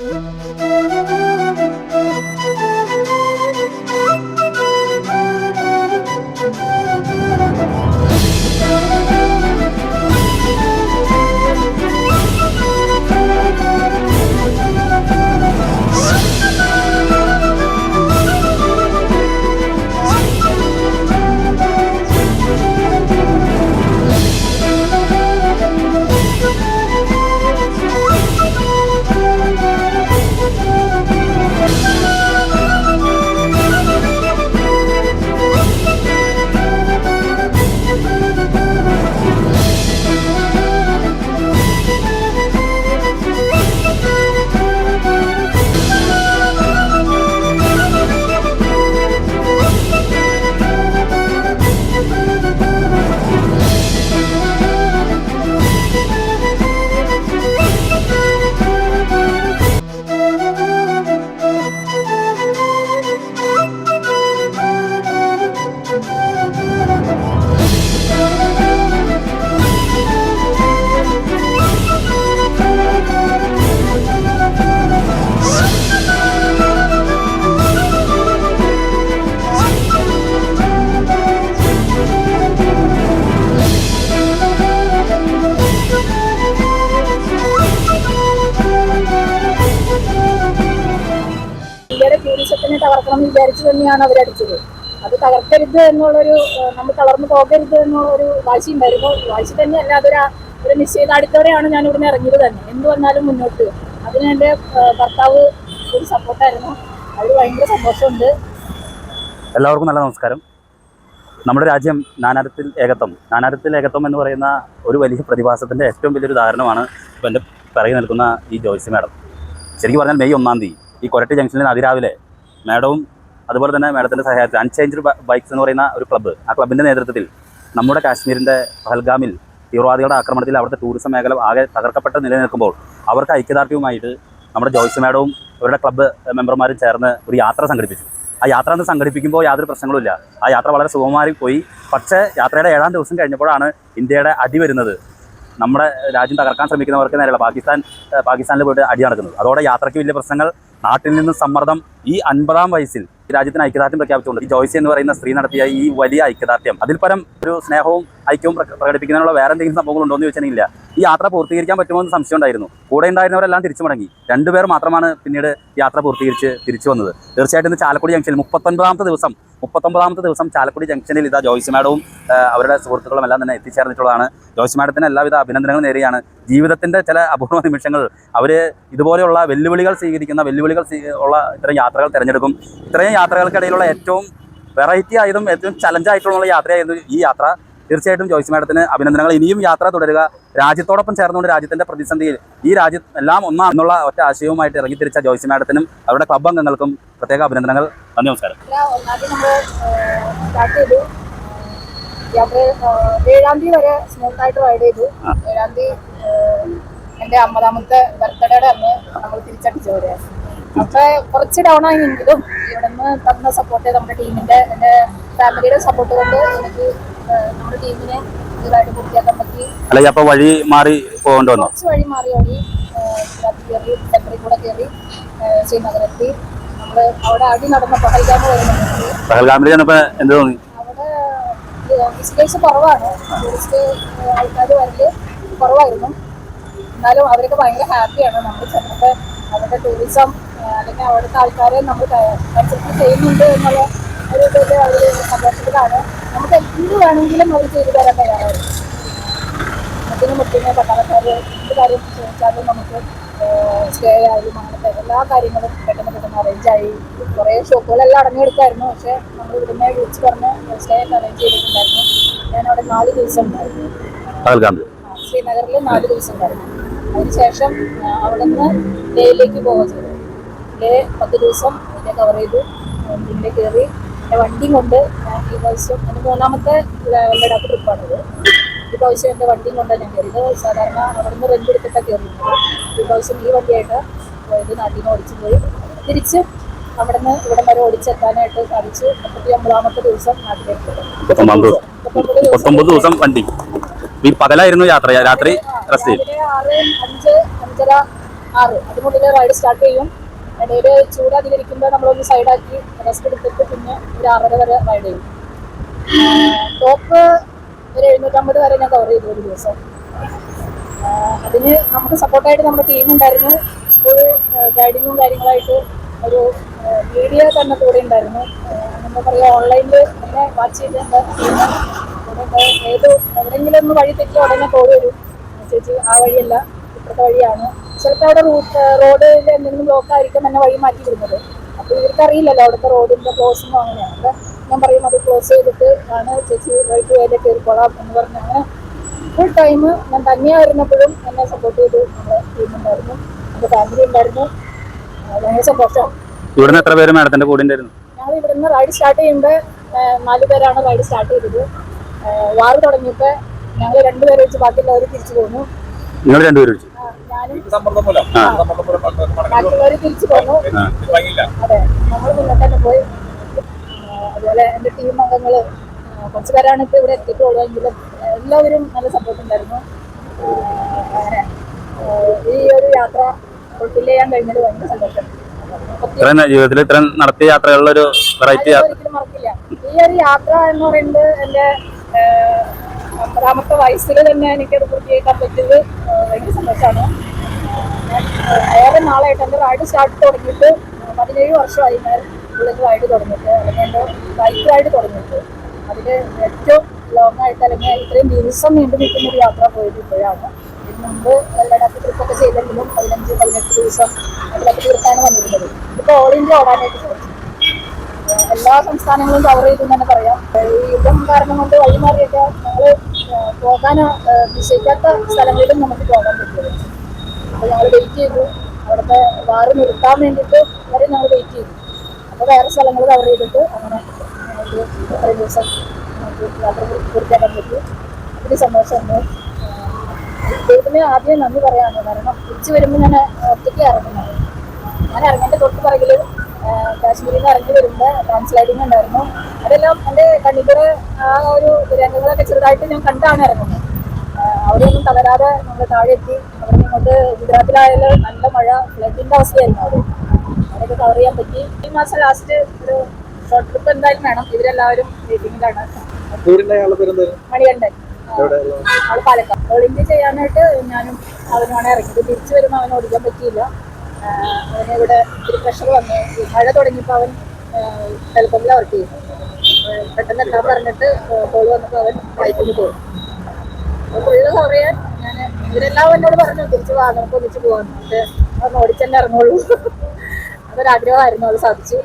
ഇന്ത്യയുടെ എന്ന് വിചാരിച്ചു തന്നെയാണ് അവരടിച്ചത് അത് തകർക്കരുത് എന്നുള്ളൊരു നമ്മൾ തളർന്നു പോകരുത് എന്നുള്ളൊരു വാശി ഉണ്ടായിരുന്നു. വാശി തന്നെയല്ല അതൊരു ആ- ഒരു നിശ്ചയദാർഢ്യത്തോടെയാണ് ഞാൻ ഇവിടുന്ന് ഇറങ്ങിയത് തന്നെ. എന്ത് വന്നാലും മുന്നോട്ട്. അതിന് എന്റെ ഭർത്താവ് ഒരു സപ്പോർട്ടായിരുന്നു. അതിൽ ഭയങ്കര സന്തോഷമുണ്ട്. എല്ലാവർക്കും നല്ല നമസ്കാരം. നമ്മുടെ രാജ്യം നാനാരത്തിൽ ഏകത്വം. നാനാരത്തിൽ ഏകത്വം എന്ന് പറയുന്ന ഒരു വലിയ പ്രതിഭാസത്തിന്റെ ഏറ്റവും വലിയൊരു ഉദാഹരണമാണ് ഇപ്പം എന്റെ പിറകെ നിൽക്കുന്ന ഈ ജോയ്സി മാഡം. ശരിക്കും പറഞ്ഞാൽ മെയ് ഒന്നാം തീയതി ഈ കൊരട്ടി ജംഗ്ഷനിൽ അതിരാവിലെ മാഡവും അതുപോലെ തന്നെ മാഡത്തിന്റെ സഹായത്തിൽ അൺചേഞ്ച് ബൈക്സ് എന്ന് പറയുന്ന ഒരു ക്ലബ്ബ് ആ ക്ലബിന്റെ നേതൃത്വത്തിൽ നമ്മുടെ കാശ്മീരിന്റെ പഹൽഗാമിൽ തീവ്രവാദികളുടെ ആക്രമണത്തിൽ അവിടുത്തെ ടൂറിസം മേഖല ആകെ തകർക്കപ്പെട്ട് നിലനിൽക്കുമ്പോൾ അവർക്ക് ഐക്യദാർഢ്യവുമായിട്ട് നമ്മുടെ ജോയ്സ് മാഡവും അവരുടെ ക്ലബ്ബ് മെമ്പർമാരും ചേർന്ന് ഒരു യാത്ര സംഘടിപ്പിച്ചു. ആ യാത്ര അന്ന് സംഘടിപ്പിക്കുമ്പോൾ യാതൊരു പ്രശ്നങ്ങളുമില്ല ആ യാത്ര വളരെ സുഗമമായി പോയി. പക്ഷേ യാത്രയുടെ ഏഴാം ദിവസം കഴിഞ്ഞപ്പോഴാണ് ഇന്ത്യയുടെ അടി വരുന്നത്. നമ്മുടെ രാജ്യം തകർക്കാൻ ശ്രമിക്കുന്നവർക്ക് നേരെയുള്ള പാകിസ്ഥാൻ പാകിസ്ഥാനിൽ പോയിട്ട് അടി നടക്കുന്നത്. അതോടെ യാത്രയ്ക്ക് വലിയ പ്രശ്നങ്ങൾ നാട്ടിൽ നിന്ന് സമ്മർദ്ദം ഈ അൻപതാം വയസ്സിൽ രാജ്യത്തിന് ഐക്യദാർഢ്യം പ്രഖ്യാപിച്ചുകൊണ്ട് ജോയ്സി എന്ന് പറയുന്ന സ്ത്രീ നടത്തിയ ഈ വലിയ ഐക്യദാർഢ്യം. അതിൽ പരം ഒരു സ്നേഹവും ഐക്യവും പ്ര- പ്രകടിപ്പിക്കുന്നതിനുള്ള വേറെ എന്തെങ്കിലും സംഭവങ്ങളുണ്ടോ എന്ന് ചോദിച്ചിട്ടില്ല ഈ യാത്ര പൂർത്തീകരിക്കാൻ പറ്റുമോ എന്ന് സംശയം ഉണ്ടായിരുന്നു. കൂടെ ഉണ്ടായിരുന്നവരെല്ലാം തിരിച്ചു മടങ്ങി. രണ്ടുപേർ മാത്രമാണ് പിന്നീട് യാത്ര പൂർത്തീകരിച്ച് തിരിച്ചു വന്നത്. തീർച്ചയായിട്ടും ഇന്ന് ചാലക്കുടി ജംഗ്ഷനിൽ മുപ്പത്തൊൻപതാമത്തെ ദിവസം മുപ്പത്തൊമ്പതാമത്തെ ദിവസം ചാലക്കുടി ജംഗ്ഷനിൽ ഇതാ ജോയ്സ് മാഡവും അവരുടെ സുഹൃത്തുക്കളും എല്ലാം തന്നെ എത്തിച്ചേർന്നിട്ടുള്ളതാണ്. ജോയ്സ് മാഡത്തിന് എല്ലാവിധ അഭിനന്ദനങ്ങൾ നേരെയാണ്. ജീവിതത്തിന്റെ ചില അപൂർവ നിമിഷങ്ങൾ അവർ ഇതുപോലെയുള്ള വെല്ലുവിളികൾ സ്വീകരിക്കുന്ന വെല്ലുവിളികൾ ഉള്ള ഇത്തരം യാത്രകൾ തിരഞ്ഞെടുക്കും. ഇത്രയും യാത്രകൾക്കിടയിലുള്ള ഏറ്റവും വെറൈറ്റി ആയതും ഏറ്റവും ചലഞ്ചായിട്ടുള്ള യാത്രയായിരുന്നു ഈ യാത്ര. തീർച്ചയായിട്ടും ജോയ്സ് മാഡത്തിന് അഭിനന്ദനങ്ങൾ. ഇനിയും യാത്ര തുടരുക. രാജ്യത്തോടൊപ്പം ചേർന്നുകൊണ്ട് രാജ്യത്തിന്റെ പ്രതിസന്ധിയിൽ ഈ രാജ്യം എല്ലാം ഒന്നാണെന്നുള്ള ഒറ്റ ആശയവുമായിട്ട് ഇറങ്ങിത്തിരിച്ച ജോയ്സ് മാഡത്തിനും അവരുടെ ക്ലബ് അംഗങ്ങൾക്കും പ്രത്യേക അഭിനന്ദനങ്ങൾ. നന്ദി നമസ്കാരം. ഏഴാം തീയതി വരെ സ്മൂത്ത് ആയിട്ട് റൈഡ് ചെയ്തു. ഏഴാം തീയതി എന്റെ അമ്പതാമത്തെ ബർത്ത്ഡേയുടെ അന്ന് നമ്മൾ തിരിച്ചടിച്ചു വരെ അപ്പൊ കുറച്ച് ഡൗൺ ആയെങ്കിലും ഇവിടുന്ന് തന്ന സപ്പോർട്ട് നമ്മുടെ ടീമിന്റെ എന്റെ ഫാമിലിയുടെ സപ്പോർട്ട് കൊണ്ട് എനിക്ക് നമ്മുടെ ടീമിനെ ഇതായിട്ട് പൂർത്തിയാക്കാൻ പറ്റി. അല്ലെങ്കിൽ അപ്പൊ വഴി മാറി പോകേണ്ടി വന്നോ? കുറച്ച് വഴി മാറി ഓടി കയറി കൂടെ അവിടെ അടി നടന്ന പഹൽഗാമ് വരുന്നുണ്ട് പഹൽഗാമിൽ ചെന്നപ്പോ എന്ത് തോന്നി? അവിടെ വിസിറ്റേഴ്സ് കുറവാണ്. ടൂറിസ്റ്റ് ആൾക്കാർ വരൽ കുറവായിരുന്നു. എന്നാലും അവരൊക്കെ ഭയങ്കര ഹാപ്പിയാണ് നമ്മൾ ചെന്നിട്ട് അവരുടെ ടൂറിസം അല്ലെങ്കിൽ അവിടുത്തെ ആൾക്കാരെ നമ്മൾ ചെയ്യുന്നുണ്ട് എന്നുള്ള ഇതിൽ അവർ സന്തോഷത്തിലാണ്. നമുക്ക് എന്ത് വേണമെങ്കിലും അവർ ചെയ്തു തരാൻ തയ്യാറാണ് മുട്ടിന് മുട്ടിന് പട്ടാളക്കാർ എന്ത് കാര്യം ചോദിച്ചാലും നമുക്ക് സ്റ്റേ ആയാലും അങ്ങനത്തെ എല്ലാ കാര്യങ്ങളും പെട്ടെന്ന് പെട്ടെന്ന് അറേഞ്ച് ആയി. കുറേ ഷോപ്പുകളെല്ലാം അടങ്ങിയെടുക്കായിരുന്നു പക്ഷേ നമ്മൾ ഇവിടുന്ന് വിളിച്ച് പറഞ്ഞ് സ്റ്റേ ഒക്കെ അറേഞ്ച് ചെയ്തിട്ടുണ്ടായിരുന്നു. ഞാൻ അവിടെ നാല് ദിവസം ഉണ്ടായിരുന്നു. ശ്രീനഗറിൽ നാല് ദിവസം ഉണ്ടായിരുന്നു. അതിനുശേഷം ആ, അവിടെ നിന്ന് ലേയിലേക്ക് പോവുക ചെയ്തു. ലേ പത്ത് ദിവസം കവർ ചെയ്തു. ഇതിന്റെ കയറി എന്റെ വണ്ടിയും കൊണ്ട് ഞാൻ ഈ പ്രാവശ്യം എന്റെ മൂന്നാമത്തെ ലഡാക്ക് ട്രിപ്പാണിത് ഈ പ്രാവശ്യം എന്റെ വണ്ടിയും കൊണ്ടാണ് ഞാൻ കയറിയത്. സാധാരണ അവിടെ നിന്ന് റെന്റ് എടുത്തിട്ടാണ് കയറിയിരുന്നത് ഈ പ്രാവശ്യം ഈ വണ്ടിയായിട്ട് പോയത് നാട്ടിൽ നിന്ന് ഓടിച്ചു പോയി. തിരിച്ച് അവിടെ നിന്ന് ഇവിടെ വരെ ഓടിച്ചെത്താനായിട്ട് സാധിച്ചു. മുപ്പത്തി ഒമ്പതാമത്തെ ദിവസം നാട്ടിലേക്ക് ദിവസം. വണ്ടി. ഈ പകലായിരുന്നു യാത്ര. രാത്രി റെസ്റ്റ് ചെയ്യും അഞ്ച് അഞ്ചര ആറ്. അതിനുള്ളിൽ റൈഡ് സ്റ്റാർട്ട് ചെയ്യും. ഇടയിൽ ചൂട് അധികരിക്കുമ്പോൾ നമ്മളൊന്ന് സൈഡാക്കി റെസ്റ്റ് എടുത്തിട്ട് പിന്നെ ഒരു ആറര വരെ റൈഡ് ചെയ്യും. ടോപ്പ് ഒരു എഴുന്നൂറ്റമ്പത് വരെ ഞാൻ കവർ ചെയ്തു ഒരു ദിവസം. അതിന് നമുക്ക് സപ്പോർട്ടായിട്ട് നമ്മുടെ ടീം ഉണ്ടായിരുന്നു. ഫുൾ ഗൈഡിങ്ങും കാര്യങ്ങളായിട്ട് ഒരു മീഡിയ തന്നെ കൂടെ ഉണ്ടായിരുന്നു. എന്താ പറയുക ഓൺലൈനിൽ എന്നെ വാച്ച് ചെയ്ത് കൂടെ ഏത് എവിടെയെങ്കിലും ഒന്ന് വഴി തെറ്റി ഉടനെ കോൾ വരും ചേച്ചി ആ വഴിയല്ല ഇപ്പോഴത്തെ വഴിയാണ്. ചിലപ്പോൾ അവിടെ റൂട്ട് റോഡിൽ എന്തെങ്കിലും ബ്ലോക്ക് ആയിരിക്കും എന്നെ വഴി മാറ്റി വിടുന്നത്. അപ്പോൾ ഇവർക്ക് അറിയില്ലല്ലോ അവിടുത്തെ റോഡിന്റെ ക്ലോസിംഗ് അങ്ങനെയാണ് അപ്പൊ ഞാൻ പറയും അത് ക്ലോസ് ചെയ്തിട്ട് ആണ് ചേച്ചി വൈകിട്ട് വേല കയറിക്കോളാം എന്ന് പറഞ്ഞ് അങ്ങനെ ഫുൾ ടൈം ഞാൻ തന്നെയായിരുന്നപ്പോഴും എന്നെ സപ്പോർട്ട് ചെയ്ത് നമ്മുടെ ടീം ഉണ്ടായിരുന്നു. എന്റെ ഫാമിലി ഉണ്ടായിരുന്നു. എന്നെ ഭയങ്കര സന്തോഷം. ഇവിടുന്ന് എത്ര പേര് മാഡത്തിന്റെ കൂടെ ഉണ്ടായിരുന്നു? ഞങ്ങൾ ഇവിടുന്ന് റൈഡ് സ്റ്റാർട്ട് ചെയ്യുമ്പോൾ നാല് പേരാണ് റൈഡ് സ്റ്റാർട്ട് ചെയ്തത്. വാർ വാറ് തുടങ്ങിയപ്പോൾ ഞങ്ങൾ രണ്ടുപേരെ വെച്ച് ബാക്കിയുള്ളവർ തിരിച്ചു പോന്നു. നിങ്ങൾ രണ്ടുപേരും വെച്ചു? സമ്മർദ്ദം മൂലം. സമ്മർദ്ദം മൂലം മടങ്ങി തിരിച്ചു പോന്നു അതെ. നമ്മൾ മുന്നോട്ട് തന്നെ പോയി. അതുപോലെ എന്റെ ടീം അംഗങ്ങൾ കുറച്ച് പേരാണ് ഇപ്പൊ ഇവിടെ എത്തിയിട്ടുള്ളൂ എങ്കിലും എല്ലാവരും നല്ല സപ്പോർട്ട് ഉണ്ടായിരുന്നു. അങ്ങനെ. ഈ ഒരു യാത്ര ഫുൾഫിൽ ചെയ്യാൻ കഴിഞ്ഞത് ഭയങ്കര സന്തോഷം. ഇത്രയും ജീവിതത്തിൽ ഇത്രയും നടത്തിയ യാത്രകളിൽ ഒരു വെറൈറ്റി മറക്കില്ല. ഈ ഒരു യാത്ര എന്ന് പറയുന്നത് എന്റെ ഒമ്പതാമത്തെ വയസ്സിൽ തന്നെ എനിക്കത് പൂർത്തിയാക്കാൻ പറ്റിയത് ഭയങ്കര സന്തോഷമാണ്. ഏറെ നാളായിട്ട് എന്റെ റൈഡ് സ്റ്റാർട്ട് തുടങ്ങിയിട്ട് പതിനേഴ് വർഷമായി ഞാൻ ബുള്ളറ്റ് റൈഡ് തുടങ്ങിയിട്ട്. അല്ലെങ്കിൽ എന്റെ ബൈക്ക് റൈഡ് തുടങ്ങിയിട്ട്. ഏറ്റവും ലോങ് ആയിട്ട് അല്ലെങ്കിൽ ഇത്രയും ദിവസം നീണ്ടു നിൽക്കുന്ന ഒരു യാത്ര പോയത് ഇപ്പോഴാണ്. ഇതിന് മുമ്പ് ലഡാക്ക് ട്രിപ്പൊക്കെ ചെയ്തെങ്കിലും പതിനഞ്ച് പതിനെട്ട് ദിവസം അതിലൊക്കെ തീർത്താണ് വന്നിരുന്നത്. ഇപ്പോൾ ഓൾ ഇന്ത്യ ഓടാനായിട്ട് ശ്രമിച്ചു എല്ലാ സംസ്ഥാനങ്ങളും കവർ ചെയ്തു തന്നെ പറയാം. യുദ്ധം കാരണം കൊണ്ട് വഴിമാറിയൊക്കെ ഞങ്ങൾ പോകാൻ നിശ്ചയിക്കാത്ത സ്ഥലങ്ങളിലും നമുക്ക് പോകാൻ പറ്റും. അപ്പോൾ ഞങ്ങൾ വെയിറ്റ് ചെയ്തു. അവിടുത്തെ വാറ് നിർത്താൻ വേണ്ടിയിട്ട് വരെ ഞങ്ങൾ വെയിറ്റ് ചെയ്തു. അപ്പോൾ വേറെ സ്ഥലങ്ങൾ കവർ ചെയ്തിട്ട് അങ്ങനെ ഞങ്ങൾക്ക് ഇത്രയും ദിവസം യാത്ര പൂർത്തിയാക്കാൻ പറ്റി. ഒത്തിരി സന്തോഷമുണ്ട് ദൈവത്തിന് ആദ്യം നന്ദി പറയാണ് കാരണം തിരിച്ചു വരുമ്പോൾ ഞാൻ ഒറ്റയ്ക്ക് ഇറങ്ങുന്നത്. ഞാൻ ഇറങ്ങേണ്ട തൊട്ട് പറകിൽ കാശ്മീരിൽ നിന്ന് ഇറങ്ങി വരുമ്പോൾ ട്രാൻസ്ലൈഡിങ് ഉണ്ടായിരുന്നു. അതെല്ലാം എന്റെ കണ്ണിക്കൂടെ ആ ഒരു രംഗങ്ങളൊക്കെ ചെറുതായിട്ട് ഞാൻ കണ്ടാണ് ഇറങ്ങുന്നത്. അവരൊന്നും തളരാതെ നമ്മൾ താഴെ എത്തി നിന്ന് ഗുജറാത്തിലായാലും നല്ല മഴ ഫ്ലഡിന്റെ അവസ്ഥയായിരുന്നു അവിടെ. അവിടെയൊക്കെ കവർ ചെയ്യാൻ പറ്റി. ഈ മാസം ലാസ്റ്റ് ഒരു ഷോർട്ട് ട്രിപ്പ് എന്തായാലും വേണം. ഇവരെല്ലാവരും മീറ്റിംഗിലാണ് മണികണ്ഠൻ. പാലക്കാട്. ഓൾ ഇന്ത്യ ചെയ്യാനായിട്ട് ഞാനും അവനുമാണ് ഇറങ്ങിയത്. തിരിച്ചു വരുമ്പോൾ അവന് ഓടിക്കാൻ പറ്റിയില്ല. അവനെ ഇവിടെ ഒരു പ്രഷർ വന്നു. മഴ തുടങ്ങിയപ്പോൾ അവൻ ടെലിഫോണിൽ വർക്ക് ചെയ്യുന്നു പെട്ടെന്ന് എത്താൻ പറഞ്ഞിട്ട് കോൾ വന്നപ്പോൾ അവൻ ബൈക്കിൽ പോയി. അപ്പോൾ ഫുള്ള് കവർ ചെയ്യാൻ ഞാൻ ഇവരെല്ലാം എന്നോട് പറഞ്ഞു തിരിച്ചു പോകാൻ നമുക്ക് ഒന്നിച്ച് പോകാൻ അവൻ ഓടിച്ചെന്നെ ഇറങ്ങുള്ളൂ. അതൊരാഗ്രഹമായിരുന്നു അത് സാധിച്ചു.